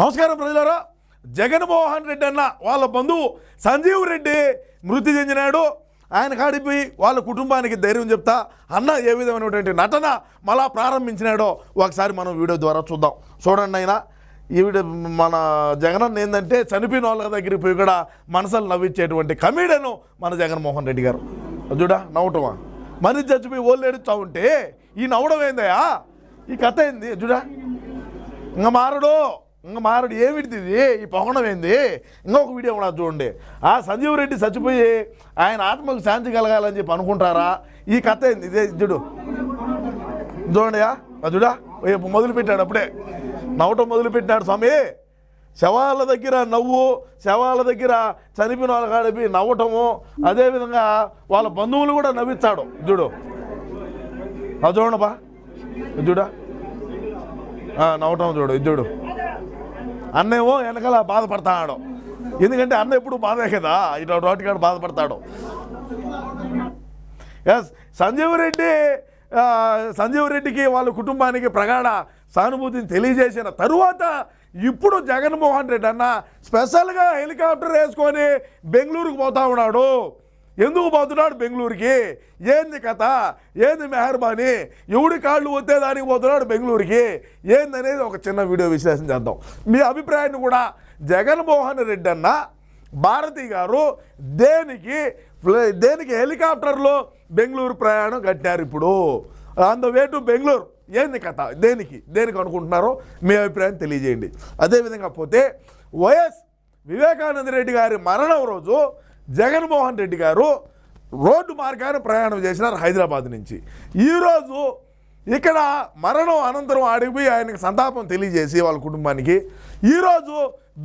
నమస్కారం ప్రజలారా. జగన్మోహన్ రెడ్డి అన్న వాళ్ళ బంధువు సంజీవ్ రెడ్డి మృతి చెందినాడు. ఆయన కాడిపోయి వాళ్ళ కుటుంబానికి ధైర్యం చెప్తా. అన్న ఏ విధమైనటువంటి నటన మళ్ళా ప్రారంభించినాడో ఒకసారి మనం వీడియో ద్వారా చూద్దాం. చూడండి అయినా ఈవిడ మన జగనన్న ఏంటంటే చనిపోయిన వాళ్ళ దగ్గరికి పోయి కూడా మనసులు నవ్వించేటువంటి కమీడను మన జగన్మోహన్ రెడ్డి గారు. చూడా నవ్వటమా? మనిషి చచ్చిపోయి ఓళ్ళు ఏడుస్తూ ఉంటే ఈ నవ్వడం ఏందయ్యా? ఈ కథ ఏంది? చూడా. ఇంకా మారడు. ఇంక మారడు ఏమిటిది ఇది ఈ పొగడం ఏంది ఇంకొక వీడియో కూడా చూడండి. ఆ సంజీవ్ రెడ్డి చచ్చిపోయి ఆయన ఆత్మకు శాంతి కలగాలని చెప్పి అనుకుంటారా? ఈ కథ ఏంది? ఇదే చూడు. చూడండియా అదుడా మొదలుపెట్టాడు అప్పుడే. నవ్వటం మొదలుపెట్టాడు స్వామి. శవాల దగ్గర నవ్వు శవాల దగ్గర చనిపోయిన వాళ్ళ కాడిపి నవ్వటము అదేవిధంగా వాళ్ళ బంధువులు కూడా నవ్విస్తాడు. చూడు. అది చూడండి బా చూడా. ఆ, నవ్వటం చూడు. ఇది చూడు. అన్నేమో వెనకాల బాధపడతాడు. ఎందుకంటే అన్న ఎప్పుడు బాధే కదా ఇటు రోటికాడు బాధపడతాడు. ఎస్ సంజీవ్ రెడ్డి సంజీవ్ రెడ్డికి వాళ్ళ కుటుంబానికి ప్రగాఢ సానుభూతిని తెలియజేసిన తరువాత ఇప్పుడు జగన్మోహన్ రెడ్డి అన్న స్పెషల్గా హెలికాప్టర్ వేసుకొని బెంగళూరుకు పోతా ఉన్నాడు. ఎందుకు పోతున్నాడు బెంగళూరుకి? ఏంది కథ? ఏంది మెహర్బానీ? ఎవడి కాళ్ళు వస్తే దానికి పోతున్నాడు బెంగళూరుకి? ఏందనేది ఒక చిన్న వీడియో విశ్లేషణ చేద్దాం. మీ అభిప్రాయాన్ని కూడా జగన్మోహన్ రెడ్డి అన్న భారతి గారు దేనికి దేనికి హెలికాప్టర్లో బెంగళూరు ప్రయాణం కట్టారు ఇప్పుడు? On the way to Bengaluru. ఏంది కథ? దేనికి? దేనికి అనుకుంటున్నారో మీ అభిప్రాయం తెలియజేయండి. అదేవిధంగా పోతే వైఎస్ వివేకానంద రెడ్డి గారి మరణం రోజు జగన్మోహన్ రెడ్డి గారు రోడ్డు మార్గాన్ని ప్రయాణం చేసినారు హైదరాబాద్ నుంచి. ఈరోజు ఇక్కడ మరణం అనంతరం ఆడిపోయి ఆయనకు సంతాపం తెలియజేసి వాళ్ళ కుటుంబానికి ఈరోజు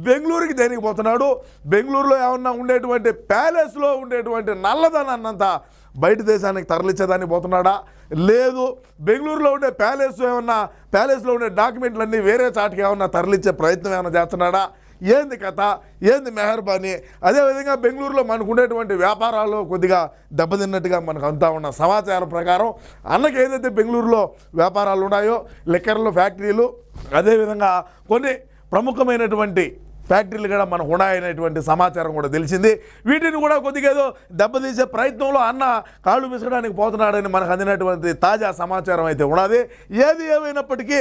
బెంగళూరుకి దేనికి పోతున్నాడు? బెంగళూరులో ఏమన్నా ఉండేటువంటి ప్యాలెస్లో ఉండేటువంటి నల్లదనాన్నంతా బయట దేశానికి తరలించేదానికి పోతున్నాడా? లేదు. బెంగళూరులో ఉండే ప్యాలెస్ ఏమన్నా ప్యాలెస్లో ఉండే డాక్యుమెంట్లన్నీ వేరే చాటుకి ఏమన్నా తరలించే ప్రయత్నం ఏమైనా చేస్తున్నాడా? ఏంది కథ? ఏంది మెహర్బానీ? అదేవిధంగా బెంగళూరులో మనకు ఉండేటువంటి వ్యాపారాలు కొద్దిగా దెబ్బతిన్నట్టుగా మనకు అంతా ఉన్న సమాచారం ప్రకారం అన్నకి ఏదైతే బెంగళూరులో వ్యాపారాలు ఉన్నాయో లిక్కర్లు ఫ్యాక్టరీలు అదేవిధంగా కొన్ని ప్రముఖమైనటువంటి ఫ్యాక్టరీలు కూడా మనకు ఉన్నాయనేటువంటి సమాచారం కూడా తెలిసింది. వీటిని కూడా కొద్దిగా ఏదో దెబ్బతీసే ప్రయత్నంలో అన్న కాళ్ళు విసగడానికి పోతున్నాడని మనకు అందినటువంటి తాజా సమాచారం అయితే ఉన్నది. ఏది ఏమైనప్పటికీ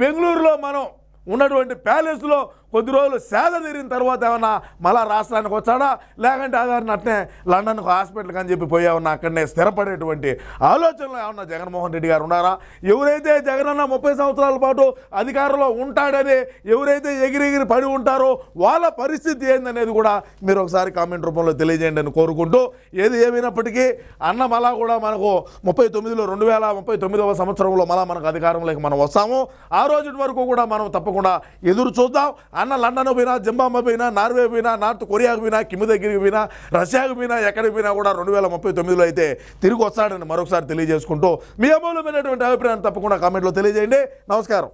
బెంగళూరులో మనం ఉన్నటువంటి ప్యాలెస్లో కొద్ది రోజులు సేద తీరిన తర్వాత ఏమన్నా మళ్ళా రాష్ట్రానికి వచ్చాడా? లేకంటే ఆధారణ అట్నే లండన్కు హాస్పిటల్కి అని చెప్పి పోయామన్నా అక్కడనే స్థిరపడేటువంటి ఆలోచనలో ఏమన్నా జగన్మోహన్ రెడ్డి గారు ఉన్నారా? ఎవరైతే జగనన్న ముప్పై సంవత్సరాల పాటు అధికారంలో ఉంటాడని ఎవరైతే ఎగిరెగిరి పడి ఉంటారో వాళ్ళ పరిస్థితి ఏందనేది కూడా మీరు ఒకసారి కామెంట్ రూపంలో తెలియజేయండి అని కోరుకుంటూ ఏది ఏమైనప్పటికీ అన్న మళ్ళా కూడా మనకు ముప్పై తొమ్మిదిలో రెండు వేల ముప్పై తొమ్మిదవ సంవత్సరంలో మళ్ళా మనకు అధికారంలోకి మనం వస్తాము. ఆ రోజు వరకు కూడా మనం తప్పకుండా ఎదురు చూద్దాం. అన్న లండన్ పోయినా జింబాబే పోయినా నార్వే పోయినా నార్త్ కొరియాకు పోయినా కిమ్ దగ్గరికి పోయినా రష్యాకు పోయినా ఎక్కడికి పోయినా కూడా రెండు వేల ముప్పై తొమ్మిదిలో అయితే తిరిగి వస్తాడని మరొకసారి తెలియజేసుకుంటూ మీ అమూల్యమైనటువంటి అభిప్రాయం తప్పకుండా కామెంట్లో తెలియజేయండి. నమస్కారం.